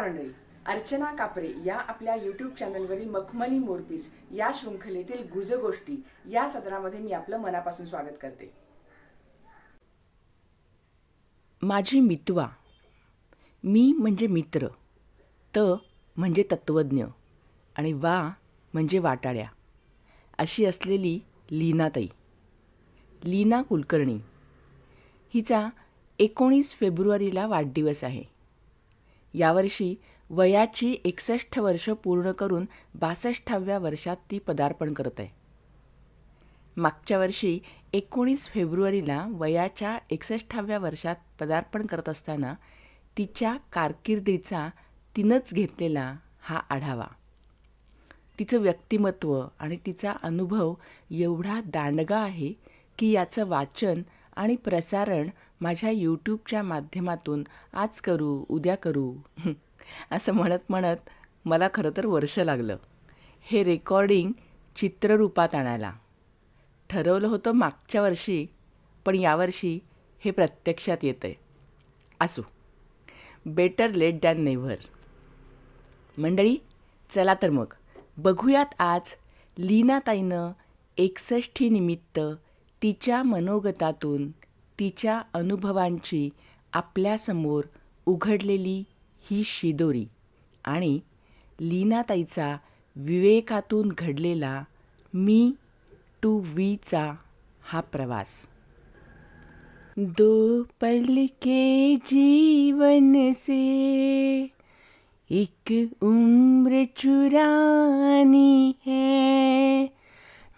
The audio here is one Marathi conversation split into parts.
नमस्कार मंडळी अर्चना कापरे या आपल्या यूट्यूब चॅनलवरील मखमली मोरपीस या शृंखलेतील गुजगोष्टी या सदरामध्ये मी आपलं मनापासून स्वागत करते. माझी मितवा. मी म्हणजे मित्र. त म्हणजे तत्वज्ञ आणि वा म्हणजे वाटाड्या. अशी असलेली लीनाताई. लीना कुलकर्णी. हिचा एकोणीस फेब्रुवारीला वाढदिवस आहे. यावर्षी वयाची एकसष्ट वर्ष पूर्ण करून बासष्टाव्या वर्षात ती पदार्पण करत आहे. मागच्या वर्षी एकोणीस फेब्रुवारीला वयाच्या एकसष्टाव्या वर्षात पदार्पण करत असताना तिच्या कारकिर्दीचा तिनंच घेतलेला हा आढावा. तिचं व्यक्तिमत्व आणि तिचा अनुभव एवढा दांडगा आहे की याचं वाचन आणि प्रसारण माझ्या यूट्यूबच्या माध्यमातून आज करू उद्या करू. असं म्हणत म्हणत मला खरं तर वर्ष लागलं. हे रेकॉर्डिंग चित्ररूपात आणायला. ठरवलं होतं मागच्या वर्षी पण यावर्षी हे प्रत्यक्षात येतं आहे असू. बेटर लेट दॅन नेव्हर मंडळी चला तर मग. बघूयात आज लीनाताईनं एकसष्टीनिमित्त तिच्या मनोगतातून तिच्या अनुभवांची आपल्यासमोर उघडलेली ही शिदोरी आणि लीनाताईचा विवेकातून घडलेला मी टू वीचा हा प्रवास. दो पल के जीवन से एक उम्र चुरानी है।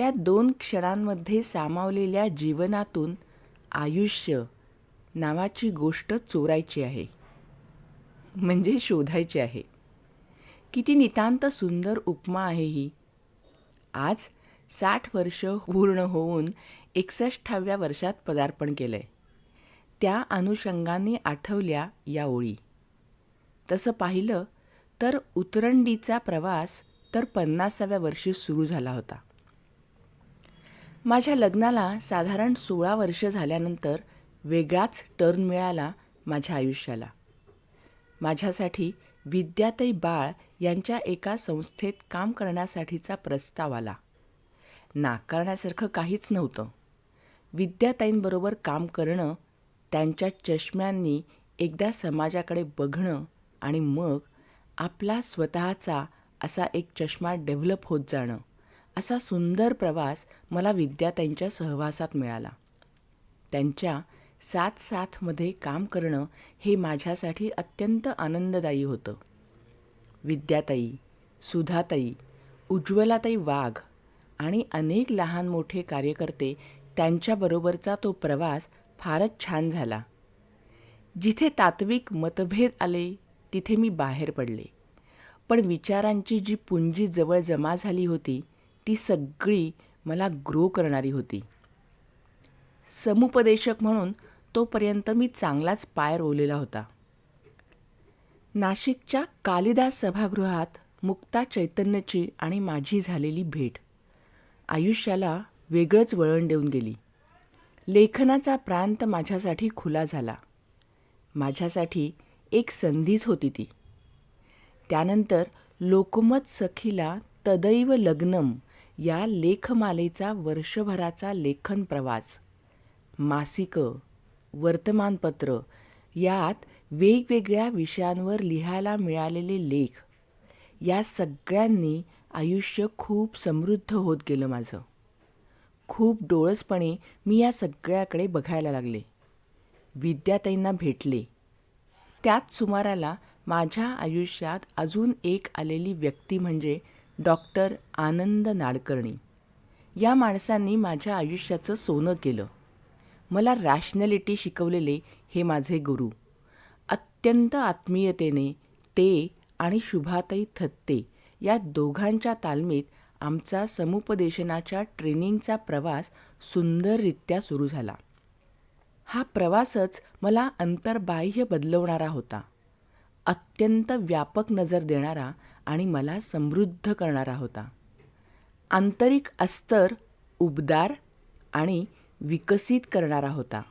त्या दोन क्षणांमध्ये सामावलेल्या जीवनातून आयुष्य नावाची गोष्ट चोरायची आहे. म्हणजे शोधायची आहे. किती नितांत सुंदर उपमा आहे ही. आज साठ वर्ष पूर्ण होऊन एकसष्टाव्या वर्षात पदार्पण केलं आहे त्या अनुषंगाने आठवल्या या ओळी. तसं पाहिलं तर उतरंडीचा प्रवास तर पन्नासाव्या वर्षी सुरू झाला होता. माझ्या लग्नाला साधारण सोळा वर्ष झाल्यानंतर वेगळाच टर्न मिळाला माझ्या आयुष्याला. माझ्यासाठी विद्याताई बाळ यांच्या एका संस्थेत काम करण्यासाठीचा प्रस्ताव आला. नाकारण्यासारखं काहीच नव्हतं. विद्याताईंबरोबर काम करणं त्यांच्या चष्म्यांनी एकदा समाजाकडे बघणं आणि मग आपला स्वतःचा असा एक चष्मा डेव्हलप होत जाणं. असा सुंदर प्रवास मला विद्याताईंच्या सहवासात मिळाला. त्यांच्या साथ साथमध्ये काम करणं हे माझ्यासाठी अत्यंत आनंददायी होतं. विद्याताई सुधाताई उज्ज्वलाताई वाघ आणि अनेक लहान मोठे कार्यकर्ते त्यांच्याबरोबरचा तो प्रवास फारच छान झाला. जिथे तात्विक मतभेद आले तिथे मी बाहेर पडले. पण विचारांची जी पुंजी जवळ जमा झाली होती ती सगळी मला ग्रो करणारी होती. समुपदेशक म्हणून तोपर्यंत मी चांगलाच पाय रोवलेला होता. नाशिकच्या कालिदास सभागृहात मुक्ता चैतन्यची आणि माझी झालेली भेट. आयुष्याला वेगळंच वळण देऊन गेली. लेखनाचा प्रांत माझ्यासाठी खुला झाला. माझ्यासाठी एक संधीच होती ती. त्यानंतर लोकमत सखीला तदैव लग्नम या लेखमालेचा वर्षभराचा लेखन प्रवास. मासिकं वर्तमानपत्र यात वेगवेगळ्या विषयांवर लिहायला मिळालेले लेख. या सगळ्यांनी आयुष्य खूप समृद्ध होत गेलं माझं. खूप डोळसपणे मी या सगळ्याकडे बघायला लागले. विद्याताईंना भेटले. त्याच सुमाराला माझ्या आयुष्यात अजून एक आलेली व्यक्ती म्हणजे डॉक्टर आनंद नाडकर्णी. या माणसांनी माझ्या आयुष्याचं सोनं केलं. मला रॅशनॅलिटी शिकवलेले हे माझे गुरु. अत्यंत आत्मीयतेने ते आणि शुभाताई थत्ते या दोघांच्या तालमीत आमचा समुपदेशनाच्या ट्रेनिंगचा प्रवास सुंदररित्या सुरू झाला. हा प्रवासच मला अंतर्बाह्य बदलवणारा होता. अत्यंत व्यापक नजर देणारा आणि मला समृद्ध करणारा होता. आंतरिक अस्तर उबदार आणि विकसित करणारा होता.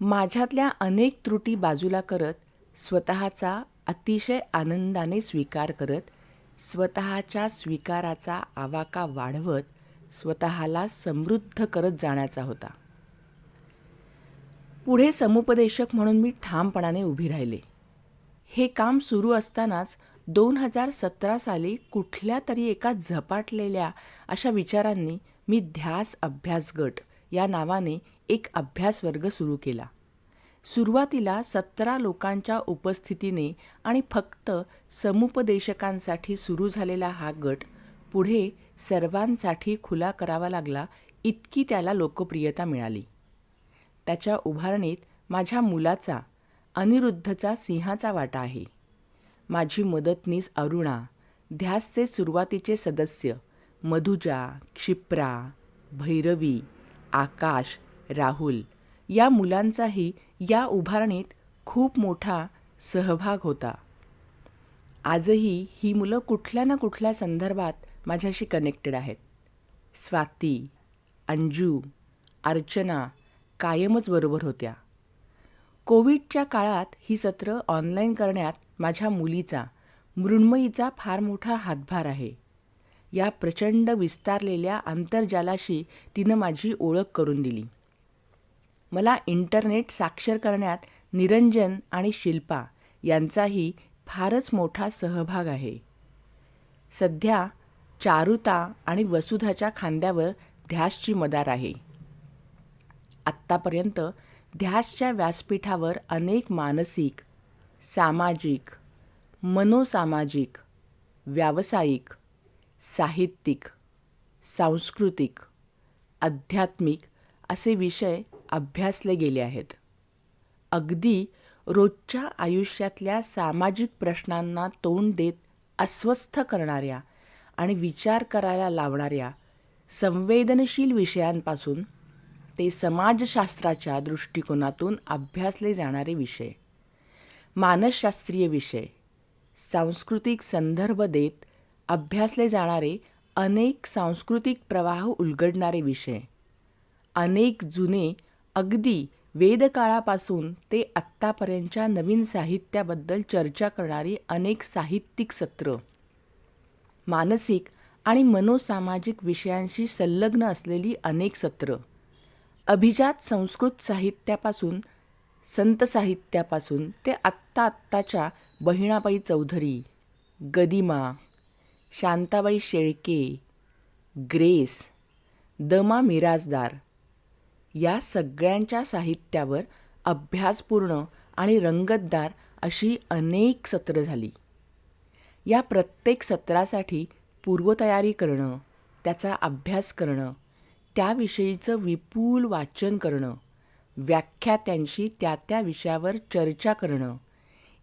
माझ्यातल्या अनेक त्रुटी बाजूला करत स्वतःचा अतिशय आनंदाने स्वीकार करत स्वतःच्या स्वीकाराचा आवाका वाढवत स्वतःला समृद्ध करत जाण्याचा होता. पुढे समुपदेशक म्हणून मी ठामपणाने उभी राहिले. हे काम सुरू असतानाच दोन हजार सतरा साली कुठल्या तरी एका झपाटलेल्या अशा विचारांनी मी ध्यास अभ्यास गट या नावाने एक अभ्यास वर्ग सुरू केला. सुरुवातीला सतरा लोकांच्या उपस्थितीने आणि फक्त समुपदेशकांसाठी सुरू झालेला हा गट पुढे सर्वांसाठी खुला करावा लागला इतकी त्याला लोकप्रियता मिळाली. त्याच्या उभारणीत माझ्या मुलाचा अनिरुद्धचा सिंहाचा वाटा आहे. माझी मदतनीस अरुणा. ध्यासचे सुरुवातीचे सदस्य. मधुजा क्षिप्रा भैरवी आकाश राहुल. या मुलांचाही या उभारणीत खूप मोठा सहभाग होता. आजही ही मुलं कुठल्या ना कुठल्या संदर्भात माझ्याशी कनेक्टेड आहेत. स्वाती अंजू अर्चना कायमच बरोबर होत्या. कोविडच्या काळात ही सत्र ऑनलाईन करण्यात माझ्या मुलीचा मृण्मयीचा फार मोठा हातभार आहे. या प्रचंड विस्तारलेल्या आंतरजालाशी तिनं माझी ओळख करून दिली. मला इंटरनेट साक्षर करण्यात निरंजन आणि शिल्पा यांचाही फारच मोठा सहभाग आहे. सध्या चारुता आणि वसुधाच्या खांद्यावर ध्यासची मदार आहे. आत्तापर्यंत ध्यासच्या व्यासपीठावर अनेक मानसिक सामाजिक मनोसामाजिक व्यावसायिक साहित्यिक सांस्कृतिक आध्यात्मिक असे विषय अभ्यासले गेले आहेत. अगदी रोजच्या आयुष्यातल्या सामाजिक प्रश्नांना तोंड देत अस्वस्थ करणाऱ्या आणि विचार करायला लावणाऱ्या संवेदनशील विषयांपासून ते समाजशास्त्राच्या दृष्टिकोनातून अभ्यासले जाणारे विषय. मानसशास्त्रीय विषय. सांस्कृतिक संदर्भ देत अभ्यासले जाणारे अनेक सांस्कृतिक प्रवाह उलगडणारे विषय. अनेक जुने अगदी वेदकाळापासून ते आत्तापर्यंतच्या नवीन साहित्याबद्दल चर्चा करणारी अनेक साहित्यिक सत्र. मानसिक आणि मनोसामाजिक विषयांशी संलग्न असलेली अनेक सत्र. अभिजात संस्कृत साहित्यापासून संत साहित्यापासून ते आत्ता आत्ताच्या बहिणाबाई चौधरी गदिमा शांताबाई शेळके ग्रेस दमा मिराजदार या सगळ्यांच्या साहित्यावर अभ्यासपूर्ण आणि रंगतदार अशी अनेक सत्रं झाली. या प्रत्येक सत्रासाठी पूर्वतयारी करणं त्याचा अभ्यास करणं त्याविषयीचं विपुल वाचन करणं व्याख्यात्यांशी त्या त्या विषयावर चर्चा करणं.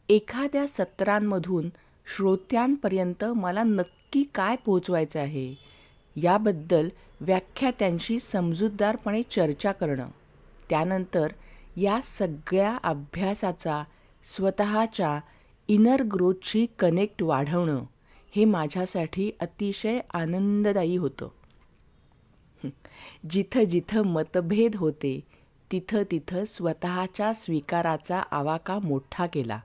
एखाद्या सत्रांमधून श्रोत्यांपर्यंत मला नक्की काय पोहोचवायचं आहे याबद्दल व्याख्यात्यांशी समजूतदारपणे चर्चा करणं. त्यानंतर या सगळ्या अभ्यासाचा स्वतःच्या इनर ग्रोथची कनेक्ट वाढवणं हे माझ्यासाठी अतिशय आनंददायी होतं. जिथं जिथं मतभेद होते तिथं तिथं स्वतःच्या स्वीकाराचा आवाका मोठा केला.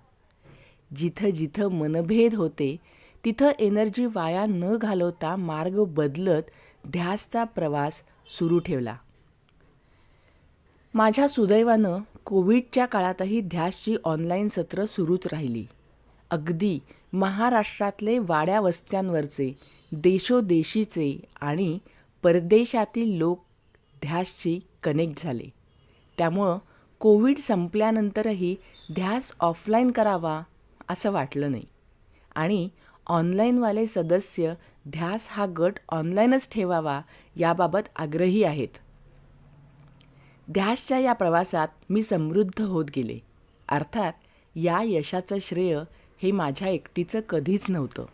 जिथं जिथं मनभेद होते तिथं एनर्जी वाया न घालवता मार्ग बदलत ध्यासचा प्रवास सुरू ठेवला. माझ्या सुदैवानं कोविडच्या काळातही ध्यासची ऑनलाईन सत्र सुरूच राहिली. अगदी महाराष्ट्रातले वाड्या वस्त्यांवरचे देशोदेशीचे आणि परदेशातील लोक ध्यासशी कनेक्ट झाले. त्यामुळं कोविड संपल्यानंतरही ध्यास ऑफलाईन करावा असं वाटलं नाही. आणि ऑनलाईनवाले सदस्य ध्यास हा गट ऑनलाईनच ठेवावा याबाबत आग्रही आहेत. ध्यासच्या या प्रवासात मी समृद्ध होत गेले. अर्थात या यशाचं श्रेय हे माझ्या एकटीचं कधीच नव्हतं.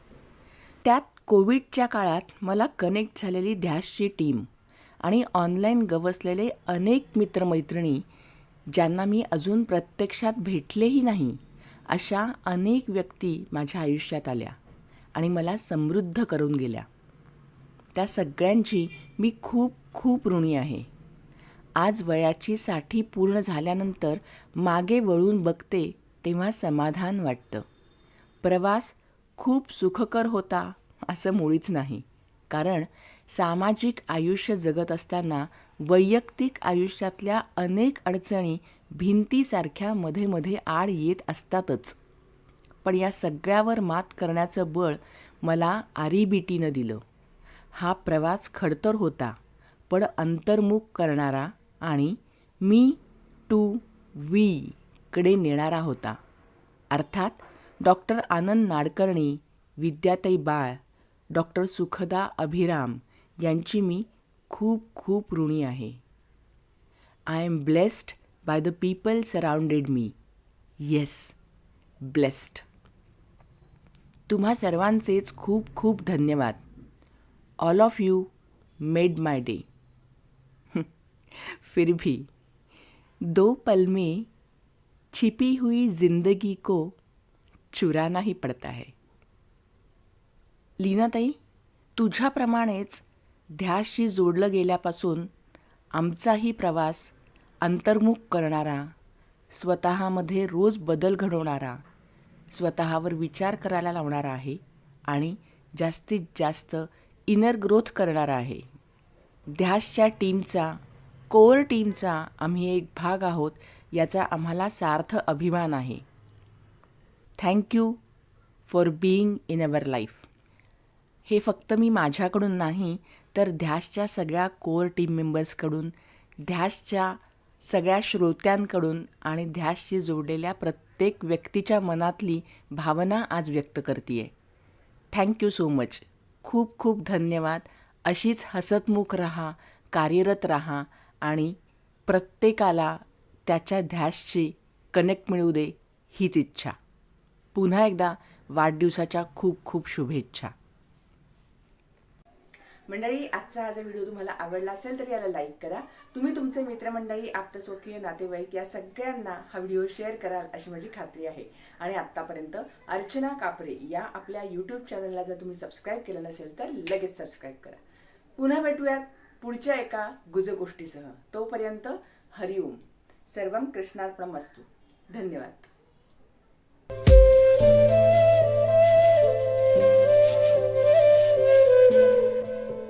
त्यात कोविडच्या काळात मला कनेक्ट झालेली ध्यासची टीम आणि ऑनलाईन गवसलेले अनेक मित्रमैत्रिणी ज्यांना मी अजून प्रत्यक्षात भेटलेही नाही अशा अनेक व्यक्ती माझ्या आयुष्यात आल्या आणि मला समृद्ध करून गेल्या. त्या सगळ्यांची मी खूप खूप ऋणी आहे. आज वयाची साठी पूर्ण झाल्यानंतर मागे वळून बघते तेव्हा समाधान वाटतं. प्रवास खूप सुखकर होता असं मुळीच नाही कारण सामाजिक आयुष्य जगत असताना वैयक्तिक आयुष्यातल्या अनेक अडचणी भिंतीसारख्या मध्ये मध्ये आड येत असतातच. पण या सगळ्यावर मात करण्याचं बळ मला आरीबीटीनं दिलं. हा प्रवास खडतर होता पण अंतर्मुख करणारा आणि मी टू वी कडे नेणारा होता. अर्थात डॉक्टर आनंद नाडकर्णी विद्याताई बाळ डॉक्टर सुखदा अभिराम यांची मी खूप खूप ऋणी आहे. I am blessed by the people surrounded me yes blessed तुम्हा सर्वांचेच खूप खूप धन्यवाद. All of you made my day फिर भी दो पल में छिपी हुई जिंदगी को चुराना ही पडता है. लीनाताई तुझ्याप्रमाणेच ध्यासशी जोडलं गेल्यापासून आमचाही प्रवास अंतर्मुख करणारा स्वतःमध्ये रोज बदल घडवणारा स्वतःवर विचार करायला लावणारा आहे आणि जास्तीत जास्त इनर ग्रोथ करणारा आहे. ध्यासच्या टीमचा कोर टीमचा आम्ही एक भाग आहोत याचा आम्हाला सार्थ अभिमान आहे. Thank you for being in our life हे फक्त मी माझ्याकडून नाही तर ध्यासच्या सगळ्या कोर टीम मेंबर्सकडून ध्यासच्या सगळ्या श्रोत्यांकडून आणि ध्यासशी जोडलेल्या प्रत्येक व्यक्तीच्या मनातली भावना आज व्यक्त करते आहे थँक्यू सो मच खूप खूप धन्यवाद. अशीच हसतमुख राहा कार्यरत राहा आणि प्रत्येकाला त्याच्या ध्यासशी कनेक्ट मिळू दे हीच इच्छा. पुन्हा एकदा वाढदिवसाच्या खूप खूप शुभेच्छा. मंडळी आजचा हा जर व्हिडिओ तुम्हाला आवडला असेल तर याला लाईक करा. तुम्ही तुमचे मित्रमंडळी आप्तस्वकीय नातेवाईक या सगळ्यांना हा व्हिडिओ शेअर कराल अशी माझी खात्री आहे. आणि आत्तापर्यंत अर्चना कापरे या आपल्या यूट्यूब चॅनलला जर तुम्ही सबस्क्राईब केलं नसेल तर लगेच सबस्क्राईब करा. पुन्हा भेटूयात पुढच्या एका गुजगोष्टीसह. तोपर्यंत हरिओम कृष्णार्पणम कृष्णार्पणमस्तू. धन्यवाद.